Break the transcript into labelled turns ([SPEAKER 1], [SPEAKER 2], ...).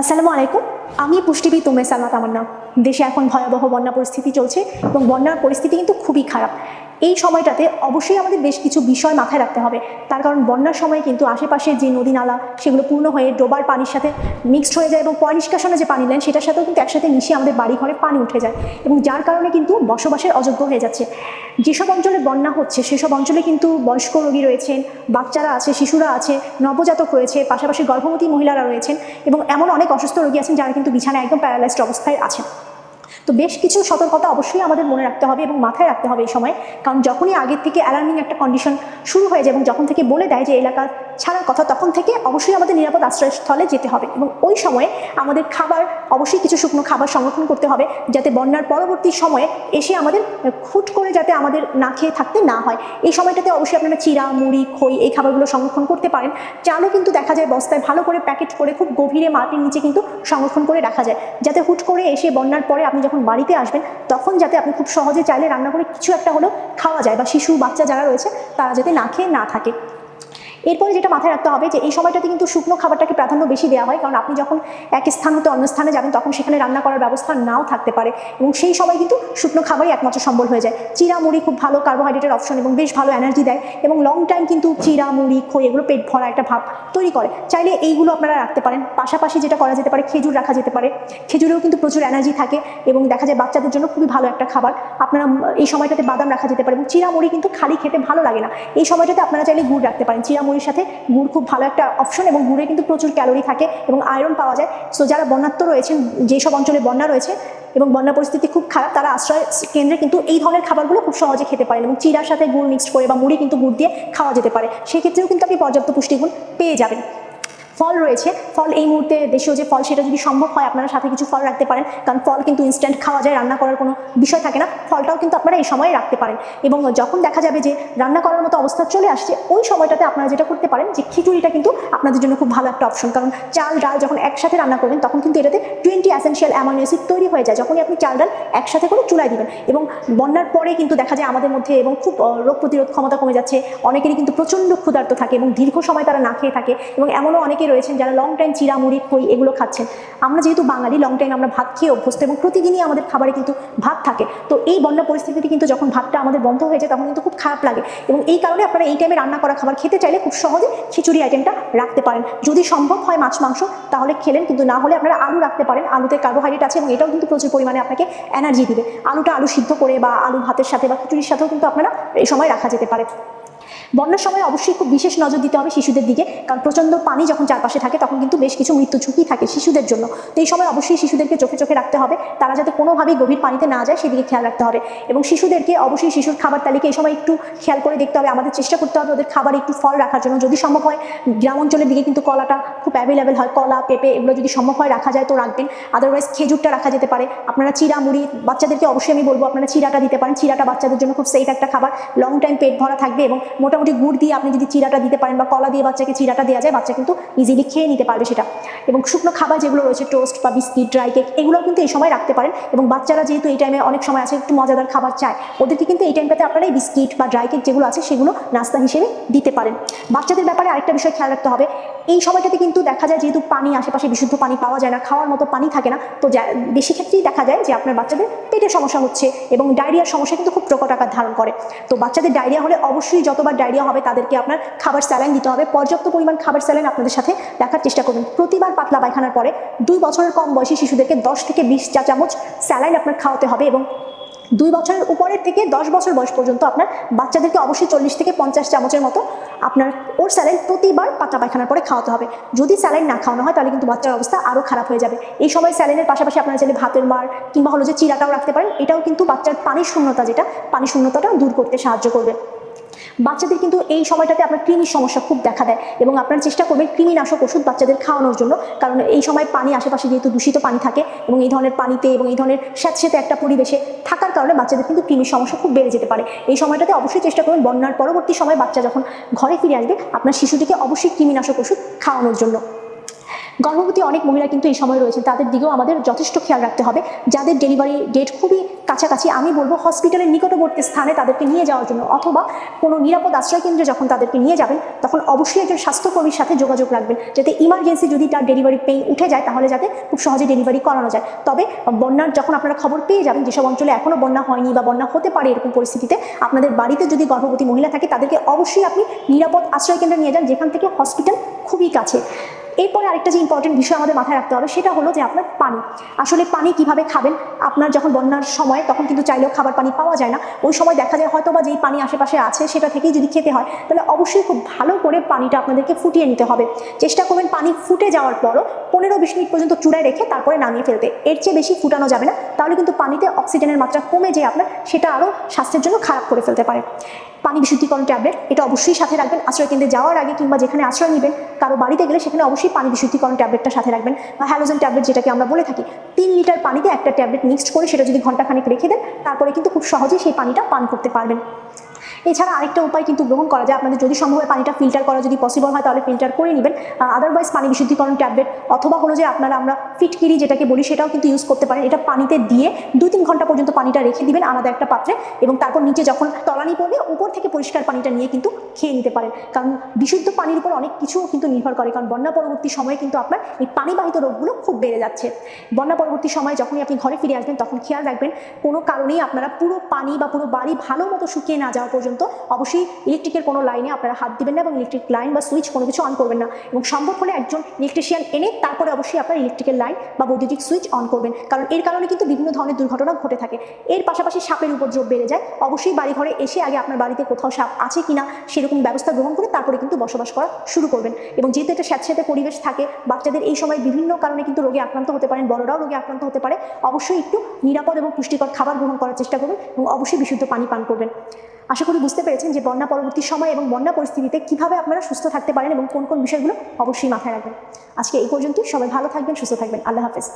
[SPEAKER 1] আসসালামু আলাইকুম। আমি পুষ্টিবিদ তুমে সালমা তামান্না দেশে এখন ভয়াবহ বন্যা পরিস্থিতি চলছে এবং বন্যার পরিস্থিতি কিন্তু খুবই খারাপ। এই সময়টাতে অবশ্যই আমাদের বেশ কিছু বিষয় মাথায় রাখতে হবে। তার কারণ বন্যার সময় কিন্তু আশেপাশে যে নদী নালা, সেগুলো পূর্ণ হয়ে ডোবার পানির সাথে মিক্সড হয়ে যায় এবং পয়নিষ্কাশনে যে পানি নেন সেটার সাথেও কিন্তু একসাথে মিশিয়ে আমাদের বাড়ি ঘরে পানি উঠে যায় এবং যার কারণে কিন্তু বসবাসের অযোগ্য হয়ে যাচ্ছে। যেসব অঞ্চলে বন্যা হচ্ছে, সেসব অঞ্চলে কিন্তু বয়স্ক রোগী রয়েছেন, বাচ্চারা আছে, শিশুরা আছে, নবজাতক রয়েছে, পাশাপাশি গর্ভবতী মহিলারা রয়েছেন এবং এমন অনেক অসুস্থ রোগী আছেন যারা কিন্তু বিছানায় একদম প্যারালাইজড অবস্থায় আছেন। তো বেশ কিছু সতর্কতা অবশ্যই আমাদের মনে রাখতে হবে এবং মাথায় রাখতে হবে এই সময়। কারণ যখনই আগের থেকে অ্যালার্মিং একটা কন্ডিশন শুরু হয়ে যায় এবং যখন থেকে বলে দেয় যে এলাকা ছাড়ার কথা, তখন থেকে অবশ্যই আমাদের নিরাপদ আশ্রয়স্থলে যেতে হবে এবং ওই সময়ে আমাদের খাবার, অবশ্যই কিছু শুকনো খাবার সংরক্ষণ করতে হবে যাতে বন্যার পরবর্তী সময়ে এসে আমাদের খুট করে যাতে আমাদের না খেয়ে থাকতে না হয়। এই সময়টাতে অবশ্যই আপনারা চিরা, মুড়ি, খই এই খাবারগুলো সংরক্ষণ করতে পারেন। চালও কিন্তু দেখা যায় বস্তায় ভালো করে প্যাকেট করে খুব গভীরে মাটির নিচে কিন্তু সংরক্ষণ করে রাখা যায়। যাতে হুট করে এসে বন্যার পরে আপনি যখন বাড়িতে আসবেন, তখন যাতে আপনি খুব সহজে চাইলে রান্না করে কিছু একটা হলেও খাওয়া যায় বা শিশু, বাচ্চা যারা রয়েছে, তারা যাতে না খেয়ে না থাকে। এরপরে যেটা মাথায় রাখতে হবে যে এই সময়টাতে কিন্তু শুকনো খাবারটাকে প্রাধান্য বেশি দেওয়া হয়। কারণ আপনি যখন এক স্থান হতে অন্য স্থানে যাবেন, তখন সেখানে রান্না করার ব্যবস্থা নাও থাকতে পারে এবং সেই সময় কিন্তু শুকনো খাবারই একমাত্র সম্বল হয়ে যায়। চিরা মুড়ি খুব ভালো কার্বোহাইড্রেটের অপশন এবং বেশ ভালো এনার্জি দেয় এবং লং টাইম কিন্তু চিরা মুড়ি খই এগুলো পেট ভরা একটা ভাব তৈরি করে। চাইলে এইগুলো আপনারা রাখতে পারেন। পাশাপাশি যেটা করা যেতে পারে, খেজুর রাখা যেতে পারে। খেজুরেও কিন্তু প্রচুর এনার্জি থাকে এবং দেখা যায় বাচ্চাদের জন্য খুবই ভালো একটা খাবার। আপনারা এই সময়টাতে বাদাম রাখা যেতে পারে এবং চিরা মুড়ি কিন্তু খালি খেতে ভালো লাগে না। এই সময়টাতে আপনারা চাইলে গুড় রাখতে পারেন। চিরা মুড়ির সাথে গুড় খুব ভালো একটা অপশন এবং গুড়ে কিন্তু প্রচুর ক্যালোরি থাকে এবং আয়রন পাওয়া যায়। সো যারা বন্যাত্ম রয়েছেন, যেসব অঞ্চলে বন্যা রয়েছে এবং বন্যা পরিস্থিতি খুব খারাপ, তারা আশ্রয় কেন্দ্রে কিন্তু এই ধরনের খাবারগুলো খুব সহজে খেতে পারেন এবং চিরার সাথে গুড় মিক্সড করে বা মুড়ি কিন্তু গুড় দিয়ে খাওয়া যেতে পারে। সেক্ষেত্রেও কিন্তু আপনি পর্যাপ্ত পুষ্টিগুণ পেয়ে যাবেন। ফল রয়েছে। ফল এই মুহূর্তে দেশীয় যে ফল, সেটা যদি সম্ভব হয়, আপনারা সাথে কিছু ফল রাখতে পারেন। কারণ ফল কিন্তু ইনস্ট্যান্ট খাওয়া যায়, রান্না করার কোনো বিষয় থাকে না। ফলটাও কিন্তু আপনারা এই সময়ে রাখতে পারেন। এবং যখন দেখা যাবে যে রান্না করার মতো অবস্থা চলে আসছে, ওই সময়টাতে আপনারা যেটা করতে পারেন যে খিচুড়িটা কিন্তু আপনাদের জন্য খুব ভালো একটা অপশন কারণ চাল, ডাল যখন একসাথে রান্না করবেন, তখন কিন্তু এটাতে টোয়েন্টি অ্যাসেন্সিয়াল অ্যামাইনো অ্যাসিড তৈরি হয়ে যায়। যখনই আপনি চাল, ডাল একসাথে করে চুলায় দিবেন। এবং বন্যার পরে কিন্তু দেখা যায় আমাদের মধ্যে এবং খুব রোগ প্রতিরোধ ক্ষমতা কমে যাচ্ছে। অনেকেরই কিন্তু প্রচণ্ড ক্ষুধার্ত থাকে এবং দীর্ঘ সময় তারা না খেয়ে থাকে। এবং এমনও অনেকে রয়েছেন যারা লং টাইম চিরা মুড়ি খই এগুলো খাচ্ছেন। আমরা যেহেতু বাঙালি লং টাইম আমরা ভাত খেয়ে অভ্যস্ত এবং প্রতিদিনই আমাদের খাবারে কিন্তু ভাত থাকে। তো এই বন্যা পরিস্থিতিতে কিন্তু যখন ভাতটা আমাদের বন্ধ হয়ে যায়, তখন কিন্তু খুব খারাপ লাগে এবং এই কারণে আপনারা এই টাইমে রান্না করা খাবার খেতে চাইলে খুব সহজে খিচুড়ি আইটেমটা রাখতে পারেন। যদি সম্ভব হয় মাছ, মাংস, তাহলে খেলেন, কিন্তু না হলে আপনারা আলু রাখতে পারেন। আলুতে কার্বোহাইড্রেট আছে এবং এটাও কিন্তু প্রচুর পরিমাণে আপনাকে এনার্জি দিবে। আলুটা আলু সিদ্ধ করে বা আলু ভাতের সাথে বা খিচুড়ির সাথেও কিন্তু আপনারা এই সময় রাখা যেতে পারে। বন্যার সময় অবশ্যই খুব বিশেষ নজর দিতে হবে শিশুদের দিকে, কারণ প্রচণ্ড পানি যখন চারপাশে থাকে, তখন কিন্তু বেশ কিছু মৃত্যু ঝুঁকি থাকে শিশুদের জন্য। তো এই সময় অবশ্যই শিশুদেরকে চোখে চোখে রাখতে হবে, তারা যাতে কোনোভাবেই গভীর পানিতে না যায় সেদিকে খেয়াল রাখতে হবে। এবং শিশুদেরকে অবশ্যই শিশুর খাবার তালিকা এই সময় একটু খেয়াল করে দেখতে হবে, আমাদের চেষ্টা করতে হবে ওদের খাবারে একটু ফল রাখার জন্য। যদি সম্ভব হয়, গ্রাম অঞ্চলের দিকে কিন্তু কলাটা খুব অ্যাভেলেবেল হয়, কলা, পেঁপে এগুলো যদি সম্ভব হয় রাখা যায় তো রাখবেন। আদারওয়াইজ খেজুরটা রাখা যেতে পারে। আপনারা চিরা, মুড়ি, বাচ্চাদেরকে অবশ্যই আমি বলব আপনারা চিরাটা দিতে পারেন। চিরাটা বাচ্চাদের জন্য খুব সেফ একটা খাবার। লং টাইম পেট ভরা থাকবে এবং মোটামুটি গুড় দিয়ে আপনি যদি চিরাটা দিতে পারেন বা কলা দিয়ে বাচ্চাকে চিরাটা দেওয়া যায়, বাচ্চা কিন্তু ইজিলি খেয়ে নিতে পারবে সেটা। এবং শুকনো খাবার যেগুলো রয়েছে টোস্ট বা বিস্কিট ড্রাই কেক এগুলো কিন্তু এই সময় রাখতে পারেন। এবং বাচ্চারা যেহেতু এই টাইমে অনেক সময় আছে, একটু মজাদার খাবার চায়, ওদেরকে কিন্তু এই টাইমটাতে আপনারা এই বিস্কিট বা ড্রাই কেক যেগুলো আছে, সেগুলো নাস্তা হিসেবে দিতে পারেন। বাচ্চাদের ব্যাপারে আরেকটা বিষয় খেয়াল রাখতে হবে, এই সময়টাতে কিন্তু দেখা যায় যেহেতু পানি, আশেপাশে বিশুদ্ধ পানি পাওয়া যায় না, খাওয়ার মতো পানি থাকে না, তো বেশি ক্ষেত্রেই দেখা যায় যে আপনার বাচ্চাদের পেটের সমস্যা হচ্ছে এবং ডায়রিয়ার সমস্যা কিন্তু খুব প্রকট আকার ধারণ করে। তো বাচ্চাদের ডায়রিয়া হলে অবশ্যই যতবার ডায়রিয়া হবে তাদেরকে আপনার খাবার স্যালাইন দিতে হবে। পর্যাপ্ত পরিমাণ খাবার স্যালাইন আপনাদের সাথে রাখার চেষ্টা করবেন। প্রতিবার পাতলা পায়খানার পরে দুই বছরের কম বয়সী শিশুদেরকে দশ থেকে বিশ চা চামচ স্যালাইন আপনার খাওয়াতে হবে এবং দুই বছরের উপরের থেকে দশ বছর বয়স পর্যন্ত আপনার বাচ্চাদেরকে অবশ্যই চল্লিশ থেকে পঞ্চাশ চামচের মতো আপনার ওর স্যালাইন প্রতিবার পাতলা পায়খানার পরে খাওয়াতে হবে। যদি স্যালাইন না খাওয়ানো হয়, তাহলে কিন্তু বাচ্চার অবস্থা আরও খারাপ হয়ে যাবে। এই সময় স্যালাইনের পাশাপাশি আপনারা চাইলে ভাতের মার কিংবা হলো যে চিরাটাও রাখতে পারেন। এটাও কিন্তু বাচ্চার পানির শূন্যতা যেটা পানি শূন্যতাটা দূর করতে সাহায্য করবে। বাচ্চাদের কিন্তু এই সময়টাতে আপনার কৃমির সমস্যা খুব দেখা দেয় এবং আপনার চেষ্টা করবেন কৃমিনাশক ওষুধ বাচ্চাদের খাওয়ানোর জন্য, কারণ এই সময় পানি আশেপাশে যেহেতু দূষিত পানি থাকে এবং এই ধরনের পানিতে এবং এই ধরনের স্যাঁতস্যাঁতে একটা পরিবেশে থাকার কারণে বাচ্চাদের কিন্তু কৃমির সমস্যা খুব বেড়ে যেতে পারে। এই সময়টাতে অবশ্যই চেষ্টা করবেন বন্যার পরবর্তী সময় বাচ্চা যখন ঘরে ফিরে আসবে, আপনার শিশুটিকে অবশ্যই কৃমিনাশক ওষুধ খাওয়ানোর জন্য। গর্ভবতী অনেক মহিলা কিন্তু এই সময় রয়েছেন। তাদের দিকেও আমাদের যথেষ্ট খেয়াল রাখতে হবে। যাদের ডেলিভারি ডেট খুবই কাছাকাছি, আমি বলব হসপিটালের নিকটবর্তী স্থানে তাদেরকে নিয়ে যাওয়ার জন্য অথবা কোনো নিরাপদ আশ্রয় কেন্দ্রে যখন তাদেরকে নিয়ে যাবেন, তখন অবশ্যই একজন স্বাস্থ্যকর্মীর সাথে যোগাযোগ রাখবেন। যাতে ইমার্জেন্সি যদি তার ডেলিভারি পেয়ে উঠে যায়, তাহলে যাতে খুব সহজে ডেলিভারি করানো যায়। তবে বন্যার যখন আপনারা খবর পেয়ে যাবেন, যেসব অঞ্চলে এখনও বন্যা হয়নি বা বন্যা হতে পারে এরকম পরিস্থিতিতে, আপনাদের বাড়িতে যদি গর্ভবতী মহিলা থাকে, তাদেরকে অবশ্যই আপনি নিরাপদ আশ্রয় কেন্দ্রে নিয়ে যান, যেখান থেকে হসপিটাল খুবই কাছে। এরপরে আরেকটা যে ইম্পর্টেন্ট বিষয় আমাদের মাথায় রাখতে হবে, সেটা হলো যে আপনার পানি। আসলে পানি কীভাবে খাবেন? আপনার যখন বন্যার সময়, তখন কিন্তু চাইলেও খাবার পানি পাওয়া যায় না। ওই সময় দেখা যায় হয়তো বা যেই পানি আশেপাশে আছে, সেটা থেকেই যদি খেতে হয়, তাহলে অবশ্যই খুব ভালো করে পানিটা আপনাদেরকে ফুটিয়ে নিতে হবে। চেষ্টা করবেন পানি ফুটে যাওয়ার পরও পনেরো বিশ মিনিট পর্যন্ত চূড়ায় রেখে তারপরে নামিয়ে ফেলতে। এর চেয়ে বেশি ফুটানো যাবে না, তাহলে কিন্তু পানিতে অক্সিজেনের মাত্রা কমে যেয়ে আপনার সেটা আরও স্বাস্থ্যের জন্য খারাপ করে ফেলতে পারে। পানি বিশুদ্ধিকরণ ট্যাবলেট, এটা অবশ্যই সাথে রাখবেন। আশ্রয় কেন্দ্রে যাওয়ার আগে কিংবা যেখানে আশ্রয় নেবেন, কারও বাড়িতে গেলে সেখানে অবশ্যই পানি বিশুদ্ধিকরণ ট্যাবলেটটা সাথে রাখবেন বা হ্যালোজেন ট্যাবলেট যেটাকে আমরা বলে থাকি। তিন লিটার পানিতে একটা ট্যাবলেট মিক্সড করে সেটা যদি ঘন্টাখানেক রেখে দেন, তারপরে কিন্তু খুব সহজেই সেই পানিটা পান করতে পারবেন। এছাড়া আরেকটা উপায় কিন্তু গ্রহণ করা যায়। আপনাদের যদি সম্ভব হয় পানিটা ফিল্টার করা, যদি পসিবল হয় তাহলে ফিল্টার করে নেবেন। আদারওয়াইজ পানি বিশুদ্ধিকরণ ট্যাবলেট অথবা হলো যে আপনারা আমরা ফিটকিরি যেটাকে বলি সেটাও কিন্তু ইউজ করতে পারেন। এটা পানিতে দিয়ে দু তিন ঘণ্টা পর্যন্ত পানিটা রেখে দিবেন আলাদা একটা পাত্রে এবং তারপর নিচে যখন তলানি পড়বে উপর থেকে পরিষ্কার পানিটা নিয়ে কিন্তু খেয়ে নিতে পারেন। কারণ বিশুদ্ধ পানির উপর অনেক কিছু কিন্তু নির্ভর করে। কারণ বন্যা পরবর্তী সময়ে কিন্তু আপনার এই পানিবাহিত রোগগুলো খুব বেড়ে যাচ্ছে। বন্যা পরবর্তী সময়ে যখনই আপনি ঘরে ফিরে আসবেন তখন খেয়াল রাখবেন, কোনো কারণেই আপনারা পুরো পানি বা পুরো বাড়ি ভালো মতো শুকিয়ে না যাওয়া পর্যন্ত অবশ্যই ইলেকট্রিকের কোনো লাইনে আপনারা হাত দিবেন না এবং ইলেকট্রিক লাইন বা সুইচ কোনো কিছু অন করবেন না। এবং সম্ভব হলে একজন ইলেকট্রিশিয়ান এনে তারপরে অবশ্যই আপনার ইলেকট্রিকের লাইন বা বৈদ্যুতিক সুইচ অন করবেন। কারণ এর কারণে কিন্তু বিভিন্ন ধরনের দুর্ঘটনা ঘটে থাকে। এর পাশাপাশি সাপের উপদ্রব বেড়ে যায়। অবশ্যই বাড়ি ঘরে এসে আগে আপনার বাড়িতে কোথাও সাপ আছে কিনা সেরকম ব্যবস্থা গ্রহণ করে তারপরে কিন্তু বসবাস করা শুরু করবেন। এবং যেহেতু একটা স্যাঁতস্যাঁতে পরিবেশ থাকে, বাচ্চাদের এই সময় বিভিন্ন কারণে কিন্তু রোগে আক্রান্ত হতে পারেন, বড়রাও রোগে আক্রান্ত হতে পারে। অবশ্যই একটু নিরাপদ এবং পুষ্টিকর খাবার গ্রহণ করার চেষ্টা করবেন এবং অবশ্যই বিশুদ্ধ পানি পান করবেন। আশা করি বুঝতে পেরেছেন যে বন্যা পরবর্তী সময় এবং বন্যা পরিস্থিতিতে কীভাবে আপনারা সুস্থ থাকতে পারেন এবং কোন কোন বিষয়গুলো অবশ্যই মাথায় রাখবেন। আজকে এই পর্যন্তই। সবাই ভালো থাকবেন, সুস্থ থাকবেন। আল্লাহ হাফেজ।